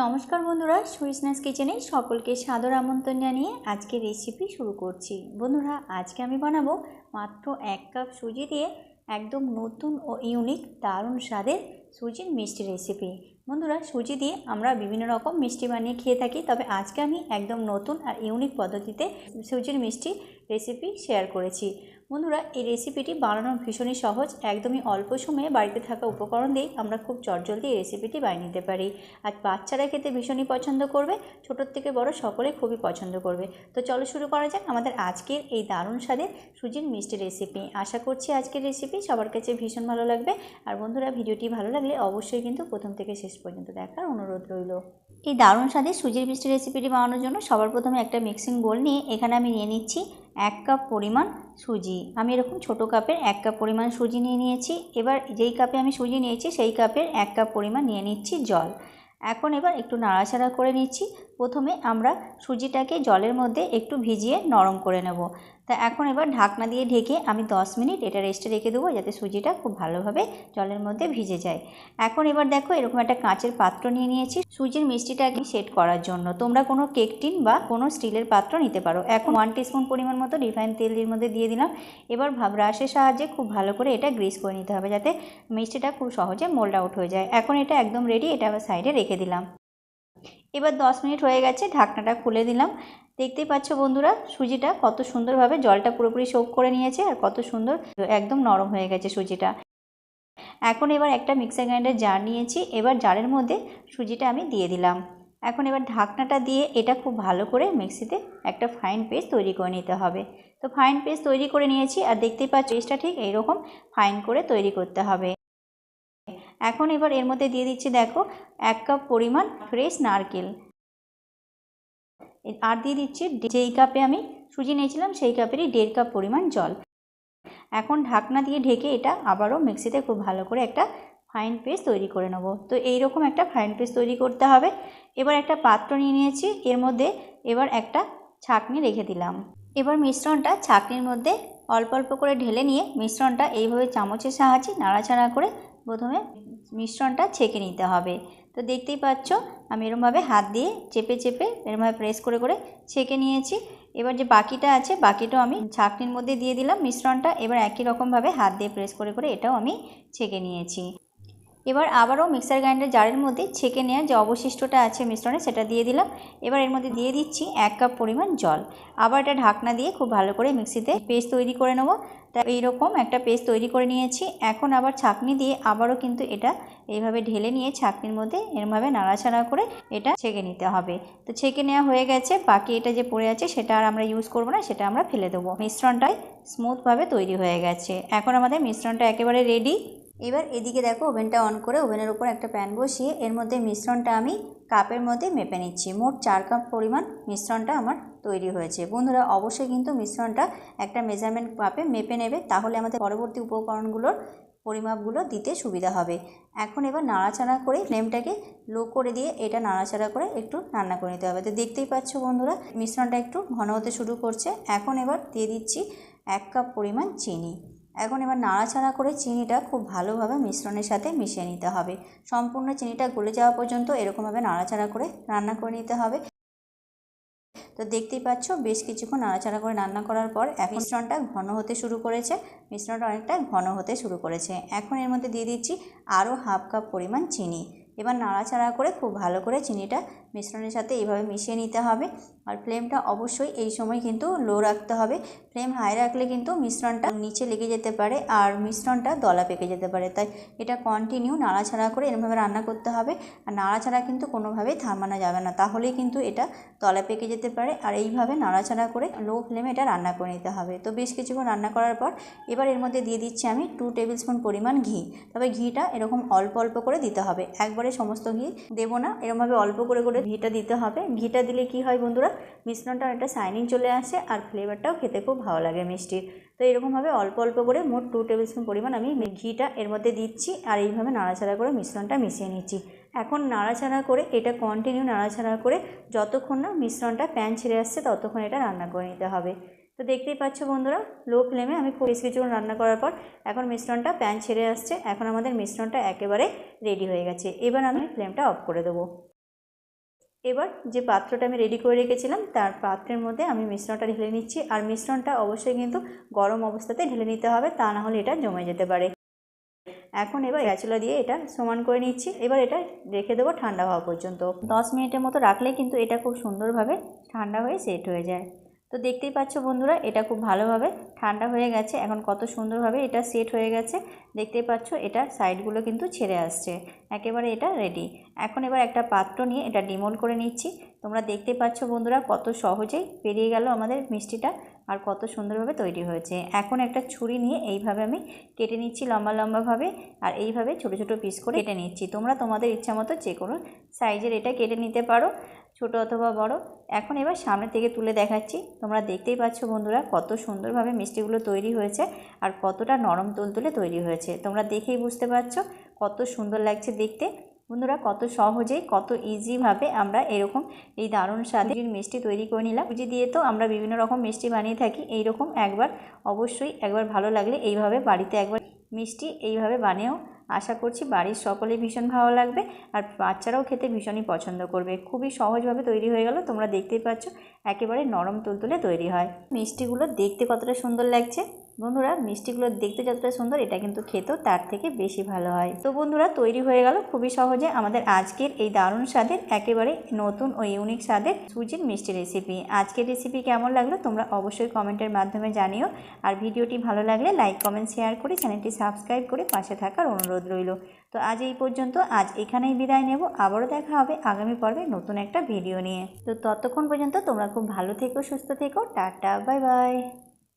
নমস্কার বন্ধুরা সুইসনাস কিচেনে সকলকে সাদর আমন্ত্রণ জানিয়ে আজকে রেসিপি শুরু করছি। বন্ধুরা, আজকে আমি বানাবো মাত্র এক কাপ সুজি দিয়ে একদম নতুন ও ইউনিক দারুণ স্বাদের সুজির মিষ্টি রেসিপি বন্ধুরা, সুজি দিয়ে আমরা বিভিন্ন রকম মিষ্টি বানিয়ে খেয়ে থাকি, তবে আজকে আমি একদম নতুন আর ইউনিক পদ্ধতিতে সুজির মিষ্টি রেসিপি শেয়ার করেছি। বন্ধুরা, এই রেসিপিটি বানানো ভীষণই সহজ। একদমই অল্প সময়ে বাড়িতে থাকা উপকরণ দিয়েই আমরা খুব চটজলদি এই রেসিপিটি বানিয়ে নিতে পারি। আর বাচ্চারা খেতে ভীষণই পছন্দ করবে, ছোটোর থেকে বড় সকলে খুবই পছন্দ করবে। তো চলো শুরু করা যাক আমাদের আজকের এই দারুণ স্বাদের সুজির মিষ্টি রেসিপি আশা করছি আজকের রেসিপি সবার কাছে ভীষণ ভালো লাগবে। আর বন্ধুরা, ভিডিওটি ভালো লাগলে অবশ্যই কিন্তু প্রথম থেকে শেষ পর্যন্ত দেখার অনুরোধ রইল। এই দারুণ স্বাদের সুজির মিষ্টি রেসিপিটি বানানোর জন্য সবার প্রথমে একটা মিক্সিং বোল নিয়ে এখানে আমি নিয়ে নিচ্ছি এক কাপ পরিমাণ সুজি। আমি এরকম ছোটো কাপের এক কাপ পরিমাণ সুজি নিয়ে নিয়েছি। এবার যেই কাপে আমি সুজি নিয়েছি, সেই কাপের এক কাপ পরিমাণ নিয়ে নিচ্ছি জল। এখন এবার একটু নাড়াচাড়া করে নিচ্ছি। প্রথমে আমরা সুজিটাকে জলের মধ্যে একটু ভিজিয়ে নরম করে নেব। তা এখন এবার ঢাকনা দিয়ে ঢেকে আমি 10 মিনিট এটা রেস্টে রেখে দেবো যাতে সুজিটা খুব ভালোভাবে জলের মধ্যে ভিজে যায়। এখন এবার দেখো এরকম একটা কাঁচের পাত্র নিয়ে নিয়েছি সুজির মিষ্টিটাকে সেট করার জন্য। তোমরা কোনো কেক টিন বা কোনো স্টিলের পাত্র নিতে পারো। এখন ওয়ান টিস্পুন পরিমাণ মতো রিফাইন তেল এর মধ্যে দিয়ে দিলাম। এবার ব্রাশের সাহায্যে খুব ভালো করে এটা গ্রিস করে নিতে হবে যাতে মিষ্টিটা খুব সহজে মোল্ড আউট হয়ে যায়। এখন এটা একদম রেডি এটা আবার সাইডে রেখে দিলাম। এবার 10 মিনিট হয়ে গেছে, ঢাকনাটা খুলে দিলাম। দেখতেই পাচ্ছ বন্ধুরা, সুজিটা কত সুন্দরভাবে জলটা পুরোপুরি শোক করে নিয়েছে আর কত সুন্দর একদম নরম হয়ে গেছে সুজিটা। এখন এবার একটা মিক্সার গ্রাইন্ডার জার নিয়েছি, এবার জারের মধ্যে সুজিটা আমি দিয়ে দিলাম। এখন এবার ঢাকনাটা দিয়ে এটা খুব ভালো করে মিক্সিতে একটা ফাইন পেস্ট তৈরি করে নিতে হবে। তো ফাইন পেস্ট তৈরি করে নিয়েছি আর দেখতেই পাচ্ছ পেস্টটা ঠিক এইরকম ফাইন করে তৈরি করতে হবে। এখন এবার এর মধ্যে দিয়ে দিচ্ছি, দেখো, এক কাপ পরিমাণ ফ্রেশ নারকেল। আর দিয়ে দিচ্ছি যেই কাপে আমি সুজি নিয়েছিলাম, সেই কাপেরই দেড় কাপ পরিমাণ জল। এখন ঢাকনা দিয়ে ঢেকে এটা আবারও মিক্সিতে খুব ভালো করে একটা ফাইন পেস্ট তৈরি করে নেব। তো এই রকম একটা ফাইন পেস্ট তৈরি করতে হবে। এবার একটা পাত্র নিয়ে নিয়েছি, এর মধ্যে এবার একটা ছাঁকনি রেখে দিলাম। এবার মিশ্রণটা ছাঁকনির মধ্যে অল্প অল্প করে ঢেলে নিয়ে মিশ্রণটা এইভাবে চামচের সাহায্যে নাড়াচাড়া করে প্রথমে মিশ্রণটা ছেঁকে নিতে হবে। তো দেখতেই পাচ্ছ, আমি এরমভাবে হাত দিয়ে চেপে চেপে এরমভাবে প্রেস করে করে ছেঁকে নিয়েছি। এবার যে বাকিটা আছে, বাকিটাও আমি ছাঁকনির মধ্যে দিয়ে দিলাম মিশ্রণটা। এবার একই রকমভাবে হাত দিয়ে প্রেস করে করে এটাও আমি ছেঁকে নিয়েছি। এবার আবারও মিক্সার গ্রাইন্ডার জারের মধ্যে ছেঁকে নেওয়া যে অবশিষ্টটা আছে মিশ্রণে, সেটা দিয়ে দিলাম। এবার এর মধ্যে দিয়ে দিচ্ছি এক কাপ পরিমাণ জল। আবার এটা ঢাকনা দিয়ে খুব ভালো করে মিক্সিতে পেস্ট তৈরি করে নেব। তা এইরকম একটা পেস্ট তৈরি করে নিয়েছি। এখন আবার ছাঁকনি দিয়ে আবারও কিন্তু এটা এইভাবে ঢেলে নিয়ে ছাঁকনির মধ্যে এরমভাবে নাড়াচাড়া করে এটা ছেঁকে নিতে হবে। তো ছেঁকে নেওয়া হয়ে গেছে। বাকি এটা যে পড়ে আছে, সেটা আর আমরা ইউজ করব না, সেটা আমরা ফেলে দেবো। মিশ্রণটাই স্মুথভাবে তৈরি হয়ে গেছে। এখন আমাদের মিশ্রণটা একেবারে রেডি এবার এদিকে দেখো ওভেনটা অন করে ওভেনের উপর একটা প্যান বসিয়ে এর মধ্যে মিশ্রণটা আমি কাপের মধ্যে মেপে নিচ্ছি। মোট চার কাপ পরিমাণ মিশ্রণটা আমার তৈরি হয়েছে। বন্ধুরা, অবশ্যই কিন্তু মিশ্রণটা একটা মেজারমেন্ট কাপে মেপে নেবে, তাহলে আমাদের পরবর্তী উপকরণগুলোর পরিমাপগুলো দিতে সুবিধা হবে। এখন এবার নাড়াচাড়া করে ফ্লেমটাকে লো করে দিয়ে এটা নাড়াচাড়া করে একটু রান্না করে নিতে হবে। তো দেখতেই পাচ্ছ বন্ধুরা, মিশ্রণটা একটু ঘন হতে শুরু করছে। এখন এবার দিয়ে দিচ্ছি এক কাপ পরিমাণ চিনি। এখন এবার নাড়াচাড়া করে চিনিটা খুব ভালোভাবে মিশ্রণের সাথে মিশিয়ে নিতে হবে। সম্পূর্ণ চিনিটা গলে যাওয়া পর্যন্ত এরকমভাবে নাড়াচাড়া করে রান্না করে নিতে হবে। তো দেখতেই পাচ্ছ, বেশ কিছুক্ষণ নাড়াচাড়া করে রান্না করার পর এক মিশ্রণটা ঘন হতে শুরু করেছে। মিশ্রণটা অনেকটা ঘন হতে শুরু করেছে। এখন এর মধ্যে দিয়ে দিচ্ছি আরও হাফ কাপ পরিমাণ চিনি। এবার নাড়াচাড়া করে খুব ভালো করে চিনিটা মিশ্রণের সাথে এইভাবে মিশিয়ে নিতে হবে। আর ফ্লেমটা অবশ্যই এই সময় কিন্তু লো রাখতে হবে। ফ্লেম হাই রাখলে কিন্তু মিশ্রণটা নিচে লেগে যেতে পারে আর মিশ্রণটা দলা পেকে যেতে পারে। তাই এটা কন্টিনিউ নাড়াচাড়া করে এরমভাবে রান্না করতে হবে। আর নাড়াচাড়া কিন্তু কোনোভাবেই থামানো যাবে না। তাহলেই কিন্তু এটা তলা পেকে যেতে পারে। আর এইভাবে নাড়াচাড়া করে লো ফ্লেমে এটা রান্না করে নিতে হবে। তো বেশ কিছুক্ষণ রান্না করার পর এবার এর মধ্যে দিয়ে দিচ্ছি আমি টু টেবিল স্পুন পরিমাণ ঘি। তবে ঘিটা এরকম অল্প অল্প করে দিতে হবে। একবারে সমস্ত ঘি দেবো না। এরমভাবে অল্প করে করে ঘিটা দিতে হবে। ঘিটা দিলে কি হয় বন্ধুরা? মিশ্রণটা অনেকটা শাইনিং চলে আসে আর ফ্লেভারটাও খেতে খুব ভালো লাগে মিষ্টির। তো এরকমভাবে অল্প অল্প করে মোট টু টেবিল স্পুন পরিমাণ আমি ঘিটা এর মধ্যে দিচ্ছি আর এইভাবে নাড়াচাড়া করে মিশ্রণটা মিশিয়ে নিচ্ছি। এখন নাড়াচাড়া করে এটা কন্টিনিউ নাড়াচাড়া করে যতক্ষণ না মিশ্রণটা প্যান ছেড়ে আসছে ততক্ষণ এটা রান্না করে নিতে হবে। তো দেখতেই পাচ্ছ বন্ধুরা লো ফ্লেমে আমি খুব বেশ কিছুক্ষণ রান্না করার পর এখন মিশ্রণটা প্যান ছেড়ে আসছে। এখন আমাদের মিশ্রণটা একেবারে রেডি হয়ে গেছে। এবার আমি ফ্লেমটা অফ করে দেবো। এবার যে পাত্রটা আমি রেডি করে রেখেছিলাম, তার পাত্রের মধ্যে আমি মিশ্রণটা ঢেলে নিচ্ছি। আর মিশ্রণটা অবশ্যই কিন্তু গরম অবস্থাতে ঢেলে নিতে হবে, তা না হলে এটা জমে যেতে পারে। এখন এবার গ্যাচুলা দিয়ে এটা সমান করে নিচ্ছি। এবার এটা রেখে দেবো ঠান্ডা হওয়া পর্যন্ত। দশ মিনিটের মতো রাখলে কিন্তু এটা খুব সুন্দরভাবে ঠান্ডা হয়ে সেট হয়ে যায়। তো দেখতেই পাচ্ছ বন্ধুরা, এটা খুব ভালোভাবে ঠান্ডা হয়ে গেছে। এখন কত সুন্দরভাবে এটা সেট হয়ে গেছে। দেখতেই পাচ্ছ এটা সাইডগুলো কিন্তু ছেড়ে আসছে। একেবারে এটা রেডি। এখন এবার একটা পাত্র নিয়ে এটা ডিমোল করে নিচ্ছি। তোমরা দেখতে পাচ্ছ বন্ধুরা, কত সহজেই পেরিয়ে গেল আমাদের মিষ্টিটা আর কত সুন্দরভাবে তৈরি হয়েছে। এখন একটা ছুরি নিয়ে এইভাবে আমি কেটে নিচ্ছি লম্বা লম্বাভাবে আর এইভাবে ছোট ছোট পিস করে কেটে নিচ্ছি। তোমরা তোমাদের ইচ্ছা মতো যে কোনো সাইজের এটা কেটে নিতে পারো। ছোট অথবা বড়, এখন এবার সামনে থেকে তুলে দেখাচ্ছি। তোমরা দেখতেই পাচ্ছ বন্ধুরা কত সুন্দরভাবে মিষ্টিগুলো তৈরি হয়েছে আর কতটা নরম তুলতুলে তৈরি হয়েছে। তোমরা দেখেই বুঝতে পারছ কত সুন্দর লাগছে দেখতে। বন্ধুরা কত সহজেই, কত ইজিভাবে আমরা এরকম এই দারুণ স্বাদের মিষ্টি তৈরি করে নিলাম। সুজি দিয়ে তো আমরা বিভিন্ন রকম মিষ্টি বানিয়ে থাকি এই রকম একবার অবশ্যই একবার ভালো লাগলে এইভাবে বাড়িতে একবার মিষ্টি এইভাবে বানিয়েও আশা করছি বাড়ির সকলেই ভীষণ ভালো লাগবে আর বাচ্চারাও খেতে ভীষণই পছন্দ করবে। খুবই সহজভাবে তৈরি হয়ে গেল, তোমরা দেখতেই পাচ্ছ, একেবারে নরম তুলতুলে তৈরি হয়। মিষ্টিগুলো দেখতে কতটা সুন্দর লাগছে। বন্ধুরা, মিষ্টিগুলো দেখতে যতটা সুন্দর, এটা কিন্তু খেতেও তার থেকে বেশি ভালো হয়। তো বন্ধুরা, তৈরি হয়ে গেল খুবই সহজে আমাদের আজকের এই দারুণ স্বাদের, একেবারে নতুন ও ইউনিক স্বাদের সুজির মিষ্টি রেসিপি আজকের রেসিপি কেমন লাগল তোমরা অবশ্যই কমেন্টের মাধ্যমে জানিও। আর ভিডিওটি ভালো লাগলে লাইক কমেন্ট শেয়ার করে চ্যানেলটি সাবস্ক্রাইব করে পাশে থাকার অনুরোধ রইল। তো আজ এই পর্যন্ত, আজ এখানেই বিদায় নেব। আবারও দেখা হবে আগামী পর্বে নতুন একটা ভিডিও নিয়ে। তো ততক্ষণ পর্যন্ত তোমরা খুব ভালো থেকো, সুস্থ থেকো। Tata bye bye